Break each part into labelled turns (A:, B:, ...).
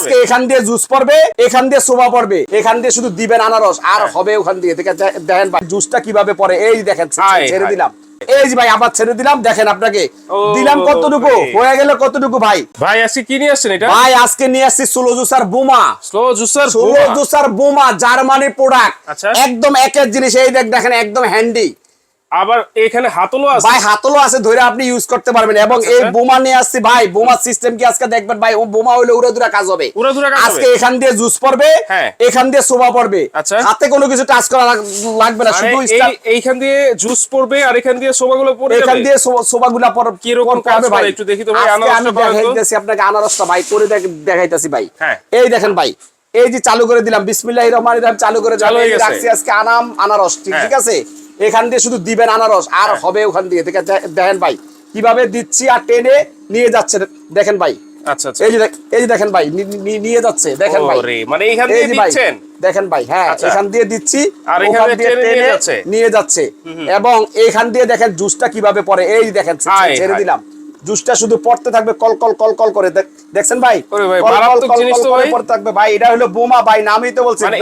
A: আজকে এখান দিয়ে জুস পড়বে এখান দিয়ে সোভা পড়বে এখান দিয়ে শুধু দিবেন আনারস আর হবে ওখান দিয়ে। দেখে দেখেন ভাই জুসটা কীভাবে পড়ে। এই দেখেন ছেড়ে দিলাম। এই যে ভাই আবার ছেড়ে দিলাম। দেখেন আপনাকে দিলাম কতটুকু? হয়ে গেল কতটুকু ভাই?
B: ভাই আজকে কি নিয়ে আসছেন এটা?
A: ভাই আজকে নিয়ে আসছি সোলো জুসার বোমা।
B: স্লো জুসার
A: সোলো জুসার বোমা জার্মানি প্রোডাক্ট
B: আচ্ছা।
A: একদম একের জিনিস। এই দেখ দেখেন একদম হ্যান্ডি
B: আবার এখানে হাতলও আছে
A: ভাই হাতলও আছে ধরে আপনি ইউজ করতে পারবেন এবং
B: আচ্ছা,
A: এই
B: আচ্ছা।
A: বোমা নিয়ে আসছি ভাই বোমার সিস্টেম কি আজকে দেখবেন ভাই ও বোমা হইলে উড়ে দুরা কাজ হবে
B: কাজ
A: আজকে এখান দিয়ে জুস পড়বে
B: হ্যাঁ।
A: এখান দিয়ে সোভা পড়বে
B: আচ্ছা।
A: হাতে কোনো কিছু টাচ করা লাগবে না শুধু
B: এইখান দিয়ে জুস পড়বে আর এখান দিয়ে সোবাগুলো পড়ে
A: এখান দিয়ে সোভা গুলা
B: কীরকম কাজ করে একটু দেখি তো ভাই, আনারসটা
A: দেখাইতেছি আপনাকে আনারসটা ভাই করে দেখাইতেছি ভাই
B: হ্যাঁ।
A: এই দেখেন ভাই এই যে চালু করে দিলাম বিসমিল্লাহির রহমানির রহিম চালু করে দিলাম
B: হয়ে।
A: রাখছি আজকে আনাম আনারস
B: হ্যাঁ।
A: ঠিক আছে এখান দিয়ে শুধু দিবেন আনারস আর
B: হ্যাঁ।
A: হবে ওখান দিয়ে। দেখে দেখেন ভাই কীভাবে দিচ্ছি আর টেনে নিয়ে যাচ্ছে। দেখেন ভাই
B: আচ্ছা আচ্ছা।
A: এই যে এই যে দেখেন ভাই নি- নি- নিয়ে যাচ্ছে। দেখেন ভাই।
B: মানে এইখান দিয়ে দিচ্ছেন?
A: দেখেন ভাই হ্যাঁ
B: আচ্ছা।
A: এখান দিয়ে দিচ্ছি
B: আর
A: ওখান দিয়ে
B: টেনে নিয়ে যাচ্ছে।
A: এবং এইখান দিয়ে দেখেন জুসটা কীভাবে পরে এই দেখেন ছেড়ে দিলাম। জুসটা শুধু পড়তে থাকবে কল কল কল কল করে। দেখছেন ভাই। পড়তে থাকবে। ভাই এটা হলো বোমা ভাই নামই তো বলছি
B: মানে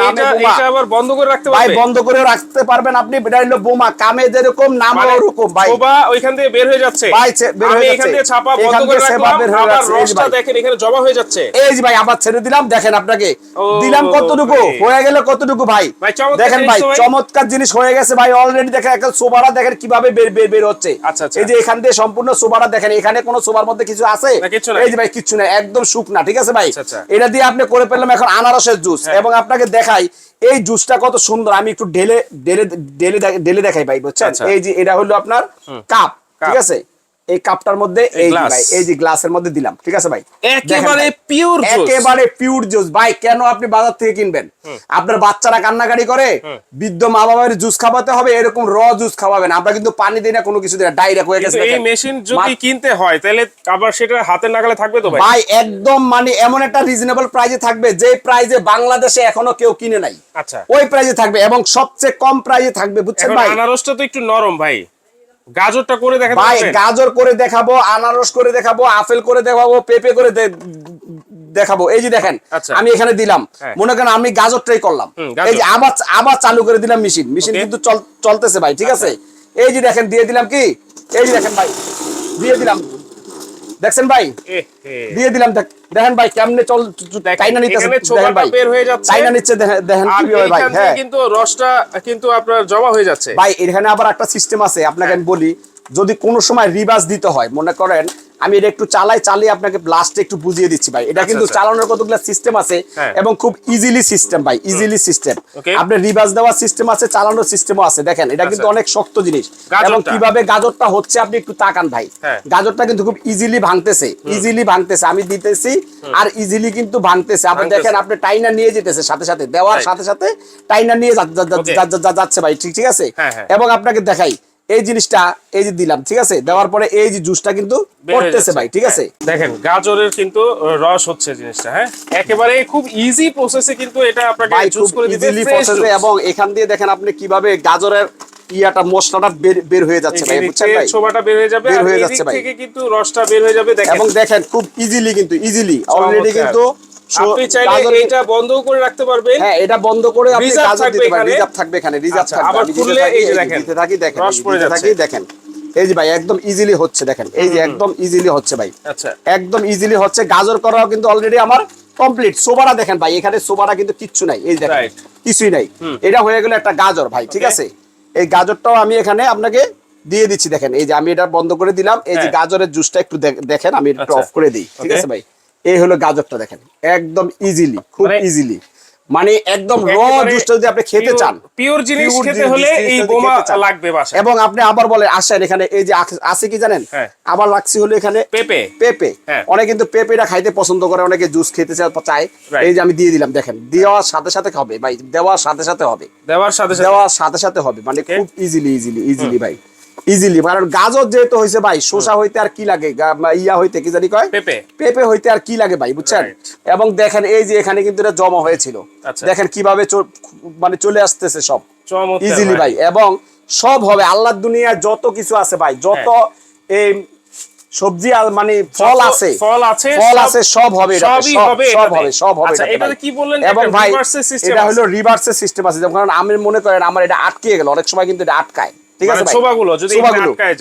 B: বন্ধ করে রাখতে
A: ভাই বন্ধ করে রাখতে পারবেন আপনি এটা হলো বোমা। কামে যেরকম নাম
B: মানে
A: ওরকম ভাই।
B: ওইখান দিয়ে বের হয়ে যাচ্ছে।
A: ভাই, বের হয়ে যাচ্ছে।
B: এখান ছাপা বন্ধ করে রাখলাম আবার
A: যাচ্ছে, এই যে
B: রসটা দেখেন এখানে জমা হয়ে যাচ্ছে।
A: এই যে ভাই আবার ছেড়ে দিলাম দেখেন আপনাকে। দিলাম কতটুকু? হয়ে গেল কতটুকু ভাই? দেখেন ভাই চমৎকার জিনিস হয়ে গেছে ভাই। অলরেডি দেখেন একটা সোবারা দেখেন কীভাবে বের হচ্ছে।
B: আচ্ছা, আচ্ছা।
A: এই যে এখান দিয়ে সম্পূর্ণ সোবারা দেখেন এখানে কোনো সোবার মধ্যে কিছু আছে
B: না।
A: এই যে ভাই কিছু নাই একদম শুকনা ঠিক আছে ভাই
B: আচ্ছা, আচ্ছা।
A: এটা দিয়ে আপনি করে ফেললাম এখন আনারসের জুস
B: হ্যাঁ।
A: এবং আপনাকে দেখাই এই জুসটা কত সুন্দর আমি একটু ঢেলে ঢেলে ঢেলে ঢেলে দেখাই ভাই বুঝছেন
B: আচ্ছা।
A: এই যে এটা হলো আপনার কাপ ঠিক আছে এই কাপটার মধ্যে
B: এই।
A: ভাই এই যে গ্লাসের মধ্যে দিলাম ঠিক আছে ভাই?
B: একেবারে পিওর জুস
A: একেবারে পিওর জুস ভাই কেন আপনি বাজার থেকে কিনবেন? আপনার বাচ্চারা কান্নাকাটি করে বৃদ্ধ মা বাবার জুস খাওয়াতে হবে এরকম র জুস খাওয়াবেন। আমরা কিন্তু পানি দিই না কোনো কিছু দিই না ডাইরেক্ট হয়ে গেছে
B: এই মেশিন যদি কিনতে হয় তাহলে আবার সেটা হাতের নাগালে থাকবে তো ভাই?
A: ভাই একদম মানে এমন একটা রিজনেবল প্রাইজে থাকবে যে প্রাইজে বাংলাদেশে এখনও কেউ কিনে নাই।
B: আচ্ছা।
A: ওই প্রাইজে থাকবে এবং সবচেয়ে কম প্রাইজে থাকবে বুঝছেন ভাই?
B: আনারসটা তো একটু নরম ভাই। গাজরটা করে দেখাবো
A: ভাই গাজর করে দেখাবো আনারস করে দেখাবো আপেল করে দেখাবো পেঁপে করে দেখাবো। এই যে দেখেন
B: আচ্ছা।
A: আমি এখানে দিলাম।
B: হ্যাঁ।
A: মনে করেন আমি গাজরটাই করলাম। এই যে আবার আবার চালু করে দিলাম মেশিন। মেশিন কিন্তু চল- চলতেছে ভাই ঠিক আছে? এই যে দেখেন দিয়ে দিলাম কি? এই যে দেখেন ভাই দিয়ে দিলাম। দেখছেন ভাই? দিয়ে দিলাম দেখ- দেখেন ভাই কেমনে চল
B: চাইনা
A: নিতে নিতেছে
B: এখানে
A: দেখেন
B: ছোবাটা
A: ভাই।
B: বের হয়ে যাচ্ছে।
A: টাইনা নিচ্ছে দেখেন কীভাবে ভাই হ্যাঁ।
B: কিন্তু রসটা কিন্তু আপনার জমা হয়ে যাচ্ছে।
A: ভাই এখানে আবার একটা সিস্টেম আছে আপনাকে আমি বলি যদি কোনো সময় রিভার্স দিতে হয় মনে করেন আমি এটা একটু চালাই চালিয়ে আপনাকে লাস্টে একটু বুঝিয়ে দিচ্ছি ভাই এটা
B: আচ্ছা,
A: কিন্তু
B: আচ্ছা।
A: চালানোর কতগুলো সিস্টেম আছে
B: হ্যাঁ।
A: এবং খুব ইজিলি সিস্টেম ভাই ইজিলি সিস্টেম. আপনার রিভার্স দেওয়ার সিস্টেম আছে চালানোর সিস্টেমও আছে দেখেন এটা কিন্তু
B: আচ্ছা।
A: অনেক শক্ত জিনিস। এবং কীভাবে গাজরটা হচ্ছে আপনি একটু তাকান ভাই
B: হ্যাঁ।
A: গাজরটা কিন্তু খুব ইজিলি ভাঙতেছে ইজিলি ভাঙতেছে আমি দিতেছি আর ইজিলি কিন্তু ভাঙতেছে আপনি দেখেন আপনি টাইনা নিয়ে যেতেছে সাথে সাথে দেওয়ার সাথে সাথে টাইনা নিয়ে যাচ্ছে ভাই ঠিক ঠিক আছে
B: হ্যাঁ।
A: এবং আপনাকে দেখাই এই জিনিসটা এই যে দিলাম ঠিক আছে? দেওয়ার পরে এই যে জুসটা কিন্তু পড়তেছে ভাই ঠিক আছে?
B: হ্যাঁ। দেখেন গাজরের কিন্তু রস হচ্ছে জিনিসটা হ্যাঁ? একেবারে খুব ইজি প্রসেসে কিন্তু এটা আপনাকে চুজ করে fresh
A: প্রসেসে এবং এখান দিয়ে দেখেন আপনি কীভাবে গাজরের ইয়াটা মশলাটা বের হয়ে যাচ্ছে ভাই বুঝছেন ভাই?
B: ছোবাটা বের হয়ে যাবে
A: বের
B: আর
A: হয়ে যাচ্ছে ভাই।
B: থেকে কিন্তু রসটা বের হয়ে যাবে দেখেন।
A: এবং দেখেন খুব ইজিলি কিন্তু ইজিলি অলরেডি কিন্তু
B: আপনি চাইলে এটা বন্ধ করে রাখতে পারবেন।
A: হ্যাঁ এটা বন্ধ করে আপনি দিতে পারেন
B: এখানে।
A: রিজার্ভ থাকবে এখানে রিজার্ভ
B: আচ্ছা,
A: থাকবে।
B: আবার খুললে এই যে দেখেন,
A: দিতে থাকি দেখেন দিতে থাকি দেখেন। এই যে ভাই একদম ইজিলি হচ্ছে দেখেন। এই যে একদম ইজিলি হচ্ছে ভাই।
B: আচ্ছা।
A: একদম ইজিলি হচ্ছে গাজর করাও কিন্তু অলরেডি আমার কমপ্লিট সোবারা দেখেন ভাই এখানে সোবারা কিন্তু কিচ্ছু নাই। এই দেখেন কিছুই নাই। এটা হয়ে গেল একটা গাজর ভাই ঠিক আছে? এই গাজরটাও আমি এখানে আপনাকে দিয়ে দিচ্ছি দেখেন। এই যে আমি এটা বন্ধ করে দিলাম। এই যে
B: হ্যাঁ।
A: গাজরের জুসটা একটু দেখ- দেখেন আমি একটু
B: আচ্ছা।
A: অফ করে দিই ঠিক আছে ভাই? এই হলো গাজরটা দেখেন। একদম ইজিলি খুব
B: মানে-
A: ইজিলি মানে একদম র জুসটা যদি আপনি খেতে চান
B: pure জিনিস খেতে হলে এই বোমা লাগবে বাসায়।
A: এবং আপনি আবার বলে আসেন এখানে এই যে আছে কি জানেন?
B: হ্যাঁ।
A: আবার রাখছি হলো এখানে
B: পেঁপে।
A: পেঁপে।
B: হ্যাঁ।
A: অনেকে কিন্তু পেঁপেটা খাইতে পছন্দ করে অনেকে জুস খেতে চায়। এই যে আমি দিয়ে দিলাম দেখেন দেওয়ার সাথে সাথে হবে ভাই দেওয়ার সাথে সাথে হবে।
B: দেওয়ার সাথে
A: দেওয়ার সাথে সাথে হবে মানে খুব ইজিলি ইজিলি ইজিলি ভাই। ইজিলি কারণ গাজর যেহেতু হয়েছে ভাই শসা হইতে আর কি লাগে ইয়া হইতে কি জানি কয়?
B: পেঁপে।
A: পেঁপে হইতে আর কি লাগে ভাই বুঝছেন? এবং দেখেন এই যে এখানে কিন্তু এটা জমা হয়েছিল।
B: আচ্ছা।
A: দেখেন কীভাবে মানে চলে আসতেছে সব। ইজিলি ভাই। এবং সব হবে আল্লাহর দুনিয়ায় যত কিছু আছে ভাই যত
B: হ্যাঁ।
A: এই সবজি আর মানে ফল আছে
B: ফল আছে,
A: ফল
B: সব-
A: আছে সব হবে
B: সবই
A: সব-
B: হবে
A: সব হবে সব হবে
B: আচ্ছা,
A: এটাতে
B: কি বললেন
A: এবং ভাই এটা হলো রিভার্সের সিস্টেম আছে। যেমন কারণ আমি মনে করেন আমার এটা আটকে গেল অনেক সময় কিন্তু এটা আটকায়। ঠিক আছে
B: মানে যদি।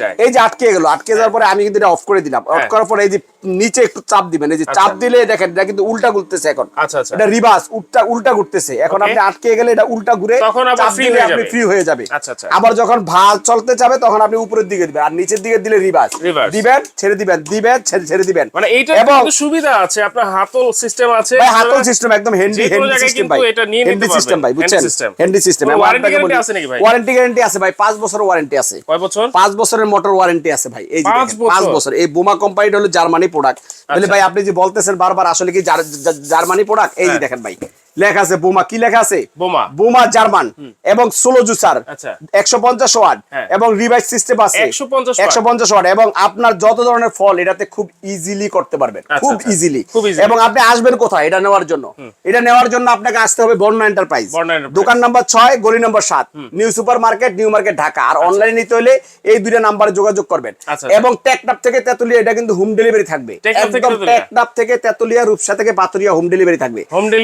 B: যায়।
A: এই যে আটকে গেল আটকে যাওয়ার পরে আমি কিন্তু এটা অফ করে দিলাম অফ
B: হ্যাঁ।
A: করার পরে এই যে নিচে একটু চাপ দিবেন এই যে
B: আচ্ছা।
A: চাপ দিলে দেখেন এটা কিন্তু উল্টা ঘুরতেছে এখন
B: আচ্ছা, আচ্ছা।
A: এটা রিভার্স উল্টা উল্টা ঘুরতেছে এখন আপনি আটকে গেলে এটা উল্টা ঘুরে
B: তখন
A: চাপ দিলে আপনি ফ্রি হয়ে যাবে
B: আচ্ছা, আচ্ছা।
A: আবার যখন ভালো চলতে যাবে তখন আপনি উপরের দিকে দিবেন আর নিচের দিকে দিলে রিভার্স দিবেন ছেড়ে দিবেন দিবেন ছেড়ে ছেড়ে দিবেন
B: মানে এইটা কিন্তু সুবিধা আছে আপনার হাতল সিস্টেম আছে
A: ভাই হাতল সিস্টেম একদম হ্যান্ডি হ্যান্ডি সিস্টেম ভাই
B: এটা নিয়ে নিতে
A: হ্যান্ডি সিস্টেম ভাই বুঝছেন। হ্যান্ডি সিস্টেম
B: warranty guarantee আছে নাকি ভাই?
A: ওয়ারেন্টি গ্যারান্টি আছে ভাই 5 বছরের ওয়ারেন্টি আছে।
B: কয় বছর?
A: পাঁচ বছরের মোটর ওয়ারেন্টি আছে ভাই। এই যে
B: পাঁচ বছর?
A: এই বোমা কোম্পানিটা হলো জার্মানি প্রোডাক্ট তাহলে
B: আচ্ছা।
A: ভাই আপনি যে বলতেছেন বারবার আসলে কি জার্মানি প্রোডাক্ট এই যে
B: হ্যাঁ।
A: দেখেন ভাই। লেখা আছে বোমা কি লেখা আছে?
B: বোমা।
A: বোমা জার্মান এবং সোলো জুসার
B: আচ্ছা।
A: একশো পঞ্চাশ ওয়াট
B: হ্যাঁ।
A: এবং রিভাইস সিস্টেম আছে।
B: 150 watt।
A: একশো পঞ্চাশ ওয়াট এবং আপনার যত ধরনের ফল এটাতে খুব ইজিলি করতে পারবেন।
B: আচ্ছা,
A: খুব
B: আচ্ছা।
A: ইজিলি এবং আপনি আসবেন কোথায়? এটা নেওয়ার জন্য। এটা নেওয়ার জন্য আপনাকে আসতে হবে বর্ণা এন্টারপ্রাইজ দোকান নাম্বার ছয় গলি নাম্বার সাত। New super market new market Dhaka. আর অনলাইনে নিতে হলে এই দুইটা নাম্বারে যোগাযোগ করবেন।
B: আচ্ছা, আচ্ছা।
A: এবং টেকনাপ থেকে তেতুলিয়া এটা কিন্তু হোম ডেলিভারি থাকবে। একদম
B: তেঁতুলিয়া।
A: টেকনাপ থেকে তেতুলিয়া রূপসা থেকে পাতুরিয়া হোম ডেলিভারি থাকবে।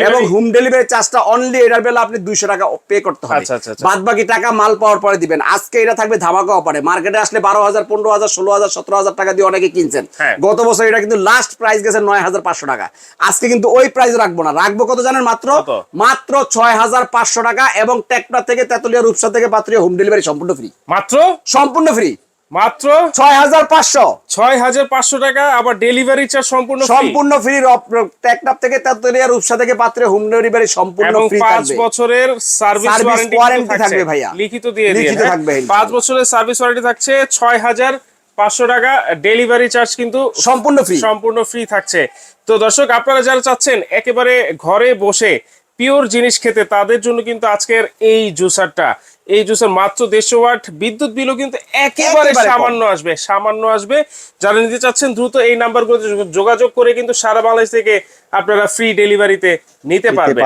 A: এবং হোম ডেলিভারি চার্জটা অনলি এটার বেলা আপনি দুইশো টাকা পে করতে হবে।
B: আচ্ছা, আচ্ছা, আচ্ছা।
A: বাদ বাকি টাকা মাল পাওয়ার পরে দিবেন। আজকে এটা থাকবে ধামাকা অফারে মার্কেটে আসলে বারো হাজার পনেরো হাজার ষোলো হাজার সতেরো হাজার টাকা দিয়ে অনেকে কিনছেন।
B: হ্যাঁ।
A: গত বছর এটা কিন্তু লাস্ট প্রাইস গেছে নয় হাজার পাঁচশো টাকা। আজকে কিন্তু ওই প্রাইস রাখব না। রাখব কত জানেন মাত্র? মাত্র ছয় হাজার পাঁচশো টাকা এবং টেকনা থেকে তেতুলিয়া রূপসা থেকে পাতুরিয়া হোম ডেলিভারি সম্পূর্ণ ফ্রি
B: মাত্র?
A: সম্পূর্ণ ফ্রি
B: মাত্র
A: ছয় হাজার পাঁচশো।
B: ছয় হাজার পাঁচশো টাকা আবার ডেলিভারি চার্জ সম্পূর্ণ
A: সম্পূর্ণ ফ্রি টেকনাপ থেকে তেতুলিয়া রূপসা থেকে পাত্রে হোম ডেলিভারি সম্পূর্ণ ফ্রি
B: পাঁচ বছরের সার্ভিস ওয়ারেন্টি
A: থাকবে ভাইয়া।
B: লিখিত দিয়ে
A: লিখিত
B: হ্যাঁ?
A: থাকবে,
B: পাঁচ বছরের সার্ভিস ওয়ারেন্টি থাকছে ছয় হাজার পাঁচশো টাকা ডেলিভারি চার্জ কিন্তু
A: সম্পূর্ণ ফ্রি
B: সম্পূর্ণ ফ্রি থাকছে। তো দর্শক আপনারা যারা চাচ্ছেন একেবারে ঘরে বসে পিওর জিনিস খেতে তাদের জন্য কিন্তু আজকের এই জুসারটা। এই জুসের মাত্র দেড়শো ওয়াট বিদ্যুৎ বিলও কিন্তু একেবারে সামান্য আসবে সামান্য আসবে। যারা নিতে চাচ্ছেন দ্রুত এই নাম্বারগুলোতে যোগাযোগ করে কিন্তু সারা বাংলাদেশ থেকে আপনারা ফ্রি ডেলিভারিতে নিতে
A: পারবেন।